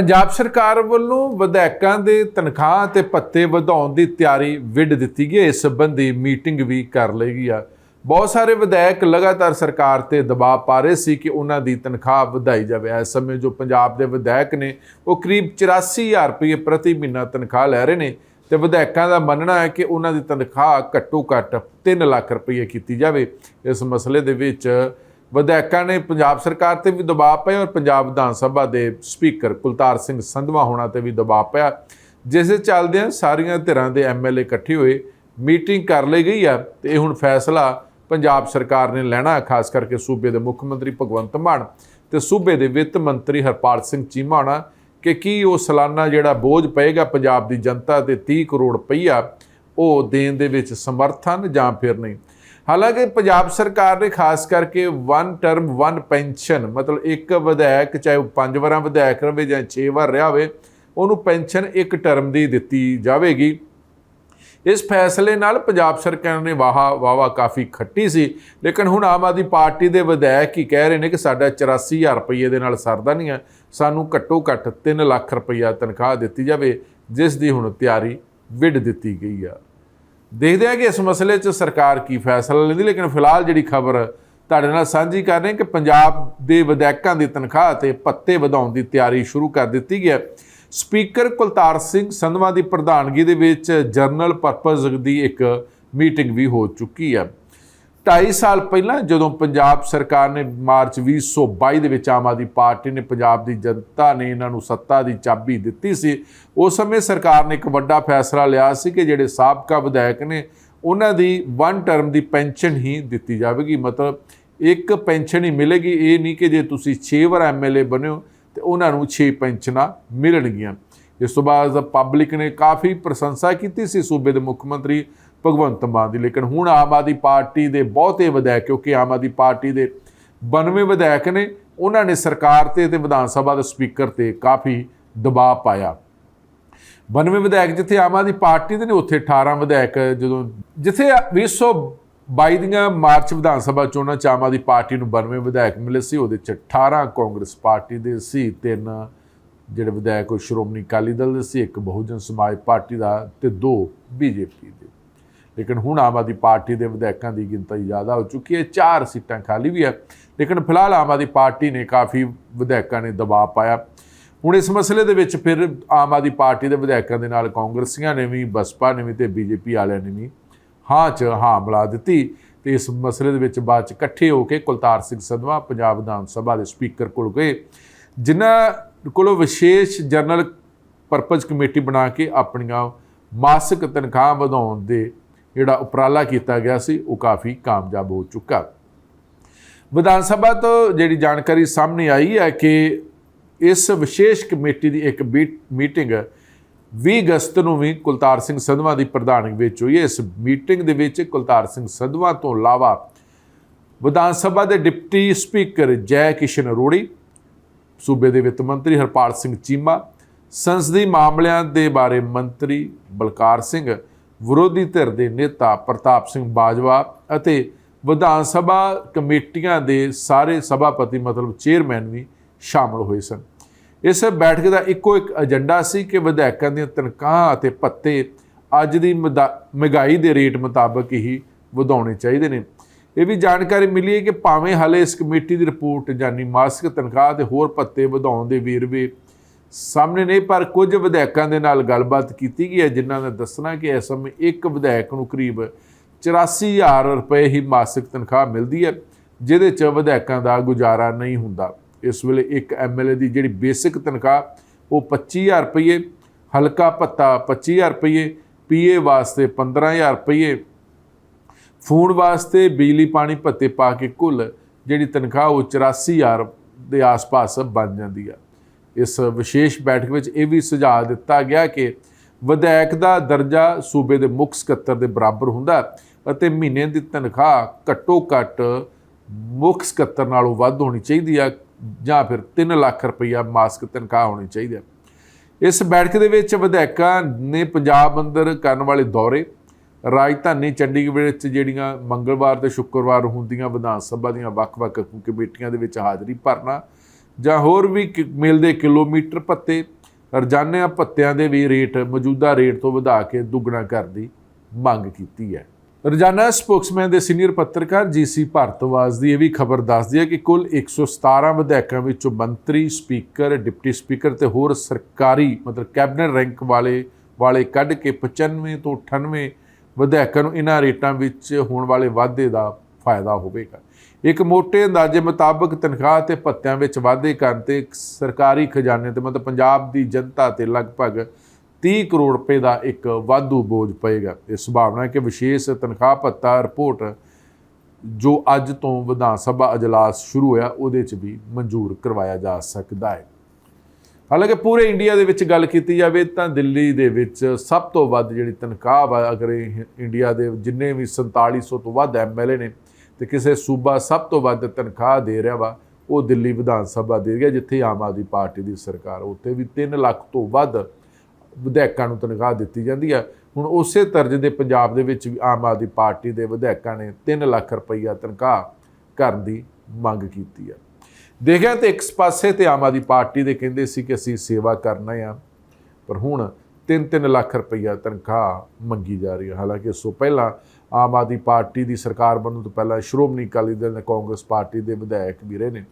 ਪੰਜਾਬ ਸਰਕਾਰ ਵੱਲੋਂ ਵਿਧਾਇਕਾਂ ਦੇ ਤਨਖਾਹ ਤੇ ਭੱਤੇ ਵਧਾਉਣ ਦੀ ਤਿਆਰੀ ਵਿੱਢ ਦਿੱਤੀ ਗਈ ਹੈ। ਇਸ ਸੰਬੰਧੀ ਮੀਟਿੰਗ ਵੀ ਕਰ ਲਈ ਗਈ ਆ। ਬਹੁਤ ਸਾਰੇ ਵਿਧਾਇਕ ਲਗਾਤਾਰ ਸਰਕਾਰ ਤੇ ਦਬਾਅ ਪਾ ਰਹੇ ਸੀ ਕਿ ਉਹਨਾਂ ਦੀ ਤਨਖਾਹ ਵਧਾਈ ਜਾਵੇ। ਇਸ ਸਮੇਂ ਜੋ ਪੰਜਾਬ ਦੇ ਵਿਧਾਇਕ ਨੇ, ਉਹ ਕਰੀਬ 84000 ਰੁਪਏ ਪ੍ਰਤੀ ਮਹੀਨਾ ਤਨਖਾਹ ਲੈ ਰਹੇ ਨੇ ਤੇ ਵਿਧਾਇਕਾਂ ਦਾ ਮੰਨਣਾ ਹੈ ਕਿ ਉਹਨਾਂ ਦੀ ਤਨਖਾਹ ਘੱਟੋ ਘੱਟ 3 ਲੱਖ ਰੁਪਏ ਕੀਤੀ ਜਾਵੇ। ਇਸ ਮਸਲੇ ਦੇ ਵਿੱਚ ਵਿਧਾਇਕਾਂ ਨੇ ਪੰਜਾਬ ਸਰਕਾਰ ਤੇ ਵੀ ਦਬਾਅ ਪਾਇਆ ਔਰ ਪੰਜਾਬ ਵਿਧਾਨ ਸਭਾ ਦੇ ਸਪੀਕਰ ਕੁਲਤਾਰ ਸਿੰਘ ਸੰਧਵਾ ਹੋਣਾ ਤੇ ਵੀ ਦਬਾਅ ਪਿਆ। ਜਿਸ ਦੇ ਚੱਲਦਿਆਂ ਸਾਰੀਆਂ ਧਿਰਾਂ ਦੇ ਐਮਐਲਏ ਇਕੱਠੇ ਹੋਏ, ਮੀਟਿੰਗ ਕਰ ਲਈ ਗਈ ਆ ਤੇ ਇਹ ਹੁਣ ਫੈਸਲਾ ਪੰਜਾਬ ਸਰਕਾਰ ਨੇ ਲੈਣਾ ਖਾਸ ਕਰਕੇ ਸੂਬੇ ਦੇ ਮੁੱਖ ਮੰਤਰੀ ਭਗਵੰਤ ਮਾਨ ਤੇ ਸੂਬੇ ਦੇ ਵਿੱਤ ਮੰਤਰੀ ਹਰਪਾਲ ਸਿੰਘ ਚੀਮਾ ਹੋਣਾ ਕਿ ਕੀ ਉਹ ਸਾਲਾਨਾ ਜਿਹੜਾ ਬੋਝ ਪਏਗਾ ਪੰਜਾਬ ਦੀ ਜਨਤਾ ਤੇ 30 ਕਰੋੜ ਰੁਪਈਆ ਉਹ ਦੇਣ ਦੇ ਵਿੱਚ ਸਮਰਥ ਹਨ ਜਾਂ ਫਿਰ ਨਹੀਂ। ਹਾਲਾਂਕਿ ਪੰਜਾਬ ਸਰਕਾਰ ਨੇ ਖਾਸ ਕਰਕੇ ਵਨ ਟਰਮ ਵਨ ਪੈਨਸ਼ਨ ਮਤਲਬ ਇੱਕ ਵਿਧਾਇਕ ਚਾਹੇ ਉਹ ਪੰਜ ਵਾਰਾਂ ਵਿਧਾਇਕ ਰਹੇ ਜਾਂ 6 ਵਾਰ ਰਿਹਾ ਹੋਵੇ, ਉਹਨੂੰ ਪੈਨਸ਼ਨ ਇੱਕ ਟਰਮ ਦੀ ਦਿੱਤੀ ਜਾਵੇਗੀ। ਇਸ ਫੈਸਲੇ ਨਾਲ ਪੰਜਾਬ ਸਰਕਾਰ ਨੇ ਵਾਹਾ ਵਾਵਾ ਕਾਫੀ ਖੱਟੀ ਸੀ, ਲੇਕਿਨ ਹੁਣ ਆਮ ਆਦਮੀ ਪਾਰਟੀ ਦੇ ਵਿਧਾਇਕ ਹੀ ਕਹਿ ਰਹੇ ਨੇ ਕਿ ਸਾਡਾ 84000 ਰੁਪਏ ਦੇ ਨਾਲ ਸਰਦਾ ਨਹੀਂ ਹੈ, ਸਾਨੂੰ ਘੱਟੋ ਘੱਟ 3 ਲੱਖ ਰੁਪਈਆ ਤਨਖਾਹ ਦਿੱਤੀ ਜਾਵੇ, ਜਿਸ ਦੀ ਹੁਣ ਤਿਆਰੀ ਵਿੱਢ ਦਿੱਤੀ ਗਈ ਆ। ਦੇਖਦੇ ਹਾਂ ਕਿ ਇਸ ਮਸਲੇ 'ਚ ਸਰਕਾਰ ਕੀ ਫੈਸਲਾ ਲੈਂਦੀ, ਲੇਕਿਨ ਫਿਲਹਾਲ ਜਿਹੜੀ ਖਬਰ ਤੁਹਾਡੇ ਨਾਲ ਸਾਂਝੀ ਕਰ ਰਹੇ ਕਿ ਪੰਜਾਬ ਦੇ ਵਿਧਾਇਕਾਂ ਦੀ ਤਨਖਾਹ ਤੇ ਪੱਤੇ ਵਧਾਉਣ ਦੀ ਤਿਆਰੀ ਸ਼ੁਰੂ ਕਰ ਦਿੱਤੀ ਗਈ ਹੈ। ਸਪੀਕਰ ਕੁਲਤਾਰ ਸਿੰਘ ਸੰਧਵਾ ਦੀ ਪ੍ਰਧਾਨਗੀ ਦੇ ਵਿੱਚ ਜਰਨਲ ਪਰਪਸ ਦੀ ਇੱਕ ਮੀਟਿੰਗ ਵੀ ਹੋ ਚੁੱਕੀ ਹੈ। 2.5 ਸਾਲ ਪਹਿਲਾਂ ਜਦੋਂ ਪੰਜਾਬ ਸਰਕਾਰ ਨੇ ਮਾਰਚ 2022 ਦੇ ਵਿੱਚ ਆਮ ਆਦਮੀ ਪਾਰਟੀ ਨੇ ਪੰਜਾਬ ਦੀ ਜਨਤਾ ਨੇ ਇਹਨਾਂ ਨੂੰ ਸੱਤਾ ਦੀ ਚਾਬੀ ਦਿੱਤੀ ਸੀ, ਉਸ ਸਮੇਂ ਸਰਕਾਰ ਨੇ ਇੱਕ ਵੱਡਾ ਫੈਸਲਾ ਲਿਆ ਸੀ ਕਿ ਜਿਹੜੇ ਸਾਬਕਾ ਵਿਧਾਇਕ ਨੇ ਉਹਨਾਂ ਦੀ ਵਨ ਟਰਮ ਦੀ ਪੈਨਸ਼ਨ ਹੀ ਦਿੱਤੀ ਜਾਵੇਗੀ। ਮਤਲਬ ਇੱਕ ਪੈਨਸ਼ਨ ਹੀ ਮਿਲੇਗੀ, ਇਹ ਨਹੀਂ ਕਿ ਜੇ ਤੁਸੀਂ 6 ਵਾਰ ਐਮਐਲਏ ਬਣਿਓ ਤੇ ਉਹਨਾਂ ਨੂੰ 6 ਪੈਨਸ਼ਨਾਂ ਮਿਲਣਗੀਆਂ। ਇਸ ਤੋਂ ਬਾਅਦ ਪਬਲਿਕ ਨੇ ਕਾਫੀ ਪ੍ਰਸ਼ੰਸਾ ਕੀਤੀ ਸੀ ਸੂਬੇ ਦੇ ਮੁੱਖ ਮੰਤਰੀ ਭਗਵੰਤ ਮਾਨ ਦੀ। ਲੇਕਿਨ ਹੁਣ ਆਮ ਆਦਮੀ ਪਾਰਟੀ ਦੇ ਬਹੁਤੇ ਵਿਧਾਇਕ, ਕਿਉਂਕਿ ਆਮ ਆਦਮੀ ਪਾਰਟੀ ਦੇ 92 ਵਿਧਾਇਕ ਨੇ, ਉਹਨਾਂ ਨੇ ਸਰਕਾਰ ਤੇ ਤੇ ਵਿਧਾਨ ਸਭਾ ਦੇ ਸਪੀਕਰ ਤੇ ਕਾਫੀ ਦਬਾਅ ਪਾਇਆ। 92 ਵਿਧਾਇਕ ਜਿੱਥੇ ਆਮ ਆਦਮੀ ਪਾਰਟੀ ਦੇ ਨੇ, ਉੱਥੇ 18 ਵਿਧਾਇਕ ਜਦੋਂ ਜਿੱਥੇ 2022 ਦੀਆਂ ਮਾਰਚ ਵਿਧਾਨ ਸਭਾ ਚੋਣਾਂ ਚ ਆਮ ਆਦਮੀ ਪਾਰਟੀ ਨੂੰ 92 ਵਿਧਾਇਕ ਮਿਲੇ ਸੀ, ਉਹਦੇ ਚ 18 ਕਾਂਗਰਸ ਪਾਰਟੀ ਦੇ ਸੀ, ਤਿੰਨ ਜਿਹੜੇ ਵਿਧਾਇਕ ਉਹ ਸ਼੍ਰੋਮਣੀ ਅਕਾਲੀ ਦਲ ਦੇ ਸੀ, ਇੱਕ ਬਹੁਜਨ ਸਮਾਜ ਪਾਰਟੀ ਦਾ ਤੇ ਦੋ ਬੀਜੇਪੀ ਦੇ। ਲੇਕਿਨ ਹੁਣ ਆਮ ਆਦਮੀ ਪਾਰਟੀ ਦੇ ਵਿਧਾਇਕਾਂ ਦੀ ਗਿਣਤੀ ਜ਼ਿਆਦਾ ਹੋ ਚੁੱਕੀ ਹੈ, ਚਾਰ ਸੀਟਾਂ ਖਾਲੀ ਵੀ ਹੈ। ਲੇਕਿਨ ਫਿਲਹਾਲ ਆਮ ਆਦਮੀ ਪਾਰਟੀ ਨੇ ਕਾਫੀ ਵਿਧਾਇਕਾਂ ਨੇ ਦਬਾਅ ਪਾਇਆ। ਹੁਣ ਇਸ ਮਸਲੇ ਦੇ ਵਿੱਚ ਫਿਰ ਆਮ ਆਦਮੀ ਪਾਰਟੀ ਦੇ ਵਿਧਾਇਕਾਂ ਦੇ ਨਾਲ ਕਾਂਗਰਸੀਆਂ ਨੇ ਵੀ, ਬਸਪਾ ਨੇ ਵੀ ਤੇ ਬੀਜੇਪੀ ਵਾਲਿਆਂ ਨੇ ਵੀ ਹਾਂ ਚ ਹਾਂ ਮਿਲਾ ਦਿੱਤੀ। ਤੇ ਇਸ ਮਸਲੇ ਦੇ ਵਿੱਚ ਬਾਅਦ ਚ ਇਕੱਠੇ ਹੋ ਕੇ ਕੁਲਤਾਰ ਸਿੰਘ ਸੰਧਵਾ ਪੰਜਾਬ ਵਿਧਾਨ ਸਭਾ ਦੇ ਸਪੀਕਰ ਕੋਲ ਗਏ। ਜਿਨ੍ਹਾਂ ਕੋਲੋਂ ਵਿਸ਼ੇਸ਼ ਜਨਰਲ ਪਰਪਸ ਕਮੇਟੀ ਬਣਾ ਕੇ ਆਪਣੀਆਂ ਮਾਸਿਕ ਤਨਖਾਹ ਵਧਾਉਣ ਦੇ ਜਿਹੜਾ ਉਪਰਾਲਾ ਕੀਤਾ ਗਿਆ ਸੀ, ਉਹ ਕਾਫੀ ਕਾਮਯਾਬ ਹੋ ਚੁੱਕਾ। ਵਿਧਾਨ ਸਭਾ ਤੋਂ ਜਿਹੜੀ ਜਾਣਕਾਰੀ ਸਾਹਮਣੇ ਆਈ ਹੈ ਕਿ ਇਸ ਵਿਸ਼ੇਸ਼ ਕਮੇਟੀ ਦੀ ਇੱਕ ਬੀਟ- ਮੀਟਿੰਗ 20 ਅਗਸਤ ਨੂੰ ਵੀ ਕੁਲਤਾਰ ਸਿੰਘ ਸੰਧਵਾ ਦੀ ਪ੍ਰਧਾਨਗੀ ਵਿੱਚ ਹੋਈ ਹੈ। ਇਸ ਮੀਟਿੰਗ ਦੇ ਵਿੱਚ ਕੁਲਤਾਰ ਸਿੰਘ ਸੰਧਵਾ ਤੋਂ ਇਲਾਵਾ ਵਿਧਾਨ ਸਭਾ ਦੇ ਡਿਪਟੀ ਸਪੀਕਰ ਜੈ ਕਿਸ਼ਨ ਅਰੋੜੀ, ਸੂਬੇ ਦੇ ਵਿੱਤ ਮੰਤਰੀ ਹਰਪਾਲ ਸਿੰਘ ਚੀਮਾ, ਸੰਸਦੀ ਮਾਮਲਿਆਂ ਦੇ ਬਾਰੇ ਮੰਤਰੀ ਬਲਕਾਰ ਸਿੰਘ ਵਿਰੋਧੀ ਧਿਰ ਦੇ ਨੇਤਾ ਪ੍ਰਤਾਪ ਸਿੰਘ ਬਾਜਵਾ ਅਤੇ ਵਿਧਾਨ ਸਭਾ ਕਮੇਟੀਆਂ ਦੇ ਸਾਰੇ ਸਭਾਪਤੀ, ਮਤਲਬ ਚੇਅਰਮੈਨ ਵੀ ਸ਼ਾਮਲ ਹੋਏ ਸਨ। ਇਸ ਬੈਠਕ ਦਾ ਇੱਕੋ ਇੱਕ ਏਜੰਡਾ ਸੀ ਕਿ ਵਿਧਾਇਕਾਂ ਦੀਆਂ ਤਨਖਾਹਾਂ ਅਤੇ ਭੱਤੇ ਅੱਜ ਦੀ ਮਦਾ- ਮਹਿੰਗਾਈ ਦੇ ਰੇਟ ਮੁਤਾਬਕ ਹੀ ਵਧਾਉਣੇ ਚਾਹੀਦੇ ਨੇ। ਇਹ ਵੀ ਜਾਣਕਾਰੀ ਮਿਲੀ ਹੈ ਕਿ ਭਾਵੇਂ ਹਾਲੇ ਇਸ ਕਮੇਟੀ ਦੀ ਰਿਪੋਰਟ ਜਾਨੀ ਮਾਸਿਕ ਤਨਖਾਹ ਤੇ ਹੋਰ ਭੱਤੇ ਵਧਾਉਣ ਦੇ ਵੇਰਵੇ ਸਾਹਮਣੇ ਨਹੀਂ, ਪਰ ਕੁਝ ਵਿਧਾਇਕਾਂ ਦੇ ਨਾਲ ਗੱਲਬਾਤ ਕੀਤੀ ਗਈ ਹੈ, ਜਿਨ੍ਹਾਂ ਨੇ ਦੱਸਣਾ ਕਿ ਇਸ ਸਮੇਂ ਇੱਕ ਵਿਧਾਇਕ ਨੂੰ ਕਰੀਬ 84000 ਰੁਪਏ ਹੀ ਮਾਸਿਕ ਤਨਖਾਹ ਮਿਲਦੀ ਹੈ, ਜਿਹਦੇ ਚ ਵਿਧਾਇਕਾਂ ਦਾ ਗੁਜ਼ਾਰਾ ਨਹੀਂ ਹੁੰਦਾ। ਇਸ ਵੇਲੇ ਇੱਕ ਐਮਐਲਏ ਦੀ ਜਿਹੜੀ ਬੇਸਿਕ ਤਨਖਾਹ, ਉਹ 25000 ਰੁਪਏ ਹਲਕਾ ਭੱਤਾ 25000 ਰੁਪਏ ਪੀਏ ਵਾਸਤੇ 15000 ਰੁਪਏ ਫੂਡ ਵਾਸਤੇ ਬਿਜਲੀ ਪਾਣੀ ਭੱਤੇ ਪਾ ਕੇ ਕੁੱਲ ਜਿਹੜੀ ਤਨਖਾਹ, ਉਹ 84000 ਦੇ ਆਸ-ਪਾਸ ਬਣ ਜਾਂਦੀ ਆ ਇਸ ਵਿਸ਼ੇਸ਼ ਬੈਠਕ ਵਿੱਚ ਇਹ ਵੀ ਸੁਝਾਅ ਦਿੱਤਾ ਗਿਆ ਕਿ ਵਿਧਾਇਕ ਦਾ ਦਰਜਾ ਸੂਬੇ ਦੇ ਮੁੱਖ ਸਕੱਤਰ ਦੇ ਬਰਾਬਰ ਹੁੰਦਾ ਅਤੇ ਮਹੀਨੇ ਦੀ ਤਨਖਾਹ ਘੱਟੋ ਘੱਟ ਮੁੱਖ ਸਕੱਤਰ ਨਾਲੋਂ ਵੱਧ ਹੋਣੀ ਚਾਹੀਦੀ ਆ ਜਾਂ ਫਿਰ 3 ਲੱਖ ਰੁਪਈਆ ਮਾਸਕ ਤਨਖਾਹ ਹੋਣੀ ਚਾਹੀਦੀ ਹੈ ਇਸ ਬੈਠਕ ਦੇ ਵਿੱਚ ਵਿਧਾਇਕਾਂ ਨੇ ਪੰਜਾਬ ਅੰਦਰ ਕਰਨ ਵਾਲੇ ਦੌਰੇ, ਰਾਜਧਾਨੀ ਚੰਡੀਗੜ੍ਹ ਵਿੱਚ ਜਿਹੜੀਆਂ ਮੰਗਲਵਾਰ ਤੇ ਸ਼ੁੱਕਰਵਾਰ ਹੁੰਦੀਆਂ ਵਿਧਾਨ ਸਭਾ ਦੀਆਂ ਵੱਖ-ਵੱਖ ਕਮੇਟੀਆਂ ਦੇ ਵਿੱਚ ਹਾਜ਼ਰੀ ਭਰਨਾ ਜਾਂ ਹੋਰ ਵੀ ਕਿ- ਮਿਲਦੇ ਕਿਲੋਮੀਟਰ ਭੱਤੇ ਰੋਜ਼ਾਨਾ ਭੱਤਿਆਂ ਦੇ ਵੀ ਰੇਟ, ਮੌਜੂਦਾ ਰੇਟ ਤੋਂ ਵਧਾ ਕੇ ਦੁੱਗਣਾ ਕਰਨ ਦੀ ਮੰਗ ਕੀਤੀ ਹੈ। ਰੋਜ਼ਾਨਾ ਸਪੋਕਸਮੈਨ ਦੇ ਸੀਨੀਅਰ ਪੱਤਰਕਾਰ ਜੀਸੀ ਭਾਰਤਵਾਜ ਦੀ ਇਹ ਵੀ ਖਬਰ ਦੱਸਦੀ ਹੈ ਕਿ ਕੁੱਲ 117 ਵਿਧਾਇਕਾਂ ਵਿੱਚੋਂ ਮੰਤਰੀ, ਸਪੀਕਰ, ਡਿਪਟੀ ਸਪੀਕਰ ਤੇ ਹੋਰ ਸਰਕਾਰੀ ਮਤਲਬ ਕੈਬਨਿਟ ਰੈਂਕ ਵਾਲੇ ਵਾਲੇ ਕੱਢ ਕੇ 95 ਤੋਂ 98 ਵਿਧਾਇਕਾਂ ਨੂੰ ਇਹਨਾਂ ਰੇਟਾਂ ਵਿੱਚ ਹੋਣ ਵਾਲੇ ਵਾਧੇ ਦਾ ਫਾਇਦਾ ਹੋਵੇਗਾ। ਇੱਕ ਮੋٹے ਅੰਦਾਜ਼ੇ ਮੁਤਾਬਕ ਤਨਖਾਹ ਤੇ ਭੱਤਿਆਂ ਵਿੱਚ ਵਾਧੇ ਕਰਨ ਤੇ ਸਰਕਾਰੀ ਖਜ਼ਾਨੇ ਤੇ ਮਤਲਬ ਪੰਜਾਬ ਦੀ ਜਨਤਾ ਤੇ ਲਗਭਗ 30 ਕਰੋੜ ਰੁਪਏ ਦਾ ਇੱਕ ਵਾਧੂ ਬੋਝ ਪਏਗਾ। ਇਹ ਸੰਭਾਵਨਾ ਹੈ ਕਿ ਵਿਸ਼ੇਸ਼ ਤਨਖਾਹ ਭੱਤਾ ਰਿਪੋਰਟ ਜੋ ਅੱਜ ਤੋਂ ਵਿਧਾਨ ਸਭਾ ਅਜਲਾਸ ਸ਼ੁਰੂ ਹੋਇਆ, ਉਹਦੇ 'ਚ ਵੀ ਮਨਜ਼ੂਰ ਕਰਵਾਇਆ ਜਾ ਸਕਦਾ ਹੈ। ਹਾਲਾਂਕਿ ਪੂਰੇ ਇੰਡੀਆ ਦੇ ਵਿੱਚ ਗੱਲ ਕੀਤੀ ਜਾਵੇ ਤਾਂ ਦਿੱਲੀ ਦੇ ਵਿੱਚ ਸਭ ਤੋਂ ਵੱਧ ਜਿਹੜੀ ਤਨਖਾਹ ਵਾ, ਅਗਰ ਇੰਡੀਆ ਦੇ ਜਿੰਨੇ ਵੀ 4700 ਤੋਂ ਵੱਧ ਐਮਐਲਏ ਨੇ ਤੇ ਕਿਸੇ ਸੂਬਾ ਸਭ ਤੋਂ ਵੱਧ ਤਨਖਾਹ ਦੇ ਰਿਹਾ ਵਾ, ਉਹ ਦਿੱਲੀ ਵਿਧਾਨ ਸਭਾ ਦੇ ਰਿਹਾ, ਜਿੱਥੇ ਆਮ ਆਦਮੀ ਪਾਰਟੀ ਦੀ ਸਰਕਾਰ ਉੱਥੇ ਵੀ 3 ਲੱਖ ਤੋਂ ਵੱਧ ਵਿਧਾਇਕਾਂ ਨੂੰ ਤਨਖਾਹ ਦਿੱਤੀ ਜਾਂਦੀ ਹੈ ਹੁਣ ਉਸੇ ਤਰਜ਼ ਦੇ ਪੰਜਾਬ ਦੇ ਵਿੱਚ ਵੀ ਆਮ ਆਦਮੀ ਪਾਰਟੀ ਦੇ ਵਿਧਾਇਕਾਂ ਨੇ 3 ਲੱਖ ਰੁਪਈਆ ਤਨਖਾਹ ਕਰਨ ਦੀ ਮੰਗ ਕੀਤੀ ਹੈ ਦੇਖਿਆ ਤੇ ਇੱਕ ਪਾਸੇ ਤੇ ਆਮ ਆਦਮੀ ਪਾਰਟੀ ਦੇ ਕਹਿੰਦੇ ਸੀ ਕਿ ਅਸੀਂ ਸੇਵਾ ਕਰਨਾ ਆ, ਪਰ ਹੁਣ 3-3 ਲੱਖ ਰੁਪਈਆ ਤਨਖਾਹ ਮੰਗੀ ਜਾ ਰਹੀ ਹੈ। ਹਾਲਾਂਕਿ ਇਸ ਤੋਂ ਪਹਿਲਾਂ ਆਮ ਆਦਮੀ ਪਾਰਟੀ ਦੀ ਸਰਕਾਰ ਬਣਨ ਤੋਂ ਪਹਿਲਾਂ ਸ਼੍ਰੋਮਣੀ ਅਕਾਲੀ ਦਲ ਨੇ ਕਾਂਗਰਸ ਪਾਰਟੀ ਦੇ ਵਿਧਾਇਕ ਵੀ ਰਹੇ ਨੇ।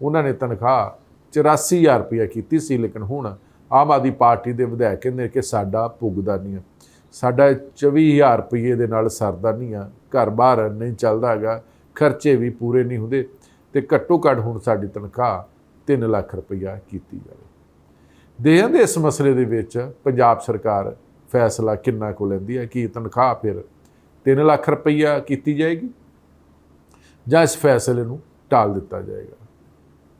ਉਹਨਾਂ ਨੇ ਤਨਖਾਹ 84000 ਰੁਪਈਆ ਕੀਤੀ ਸੀ, ਲੇਕਿਨ ਹੁਣ ਆਮ ਆਦਮੀ ਪਾਰਟੀ ਦੇ ਵਿਧਾਇਕ ਕਹਿੰਦੇ ਕਿ ਸਾਡਾ ਪੁੱਗਦਾ ਨਹੀਂ ਹੈ। ਸਾਡਾ 24000 ਰੁਪਏ ਦੇ ਨਾਲ ਸਰਦਾ ਨਹੀਂ ਆ ਘਰ ਬਾਹਰ ਨਹੀਂ ਚੱਲਦਾ ਹੈਗਾ। ਖਰਚੇ ਵੀ ਪੂਰੇ ਨਹੀਂ ਹੁੰਦੇ ਤੇ ਘੱਟੋ ਘੱਟ ਹੁਣ ਸਾਡੀ ਤਨਖਾਹ 3 ਲੱਖ ਰੁਪਈਆ ਕੀਤੀ ਜਾਵੇ। ਦੇਖਦੇ ਦੇ ਇਸ ਮਸਲੇ ਦੇ ਵਿੱਚ ਪੰਜਾਬ ਸਰਕਾਰ ਫੈਸਲਾ ਕਿੰਨਾ ਕੁ ਲੈਂਦੀ ਹੈ, ਕਿ ਤਨਖਾਹ ਫਿਰ 3 ਲੱਖ ਰੁਪਈਆ ਕੀਤੀ ਜਾਏਗੀ? ਜਾਂ ਇਸ ਫੈਸਲੇ ਨੂੰ ਟਾਲ ਦਿੱਤਾ ਜਾਏਗਾ?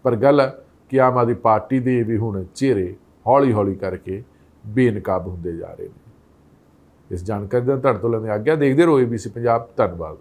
ਪਰ ਗੱਲ ਹੈ ਕਿ ਆਮ ਆਦਮੀ ਪਾਰਟੀ ਦੇ ਵੀ ਹੁਣ ਚਿਹਰੇ ਹੌਲੀ-ਹੌਲੀ ਕਰਕੇ ਬੇਨਕਾਬ ਹੁੰਦੇ ਜਾ ਰਹੇ ਨੇ। ਇਸ ਜਾਣਕਾਰੀ ਦਾ ਤੁਹਾਡੇ ਤੋਂ ਲੈਂਦੇ ਆਗਿਆ ਦੇਖਦੇ ਰਹੋ ABC ਪੰਜਾਬ। ਧੰਨਵਾਦ।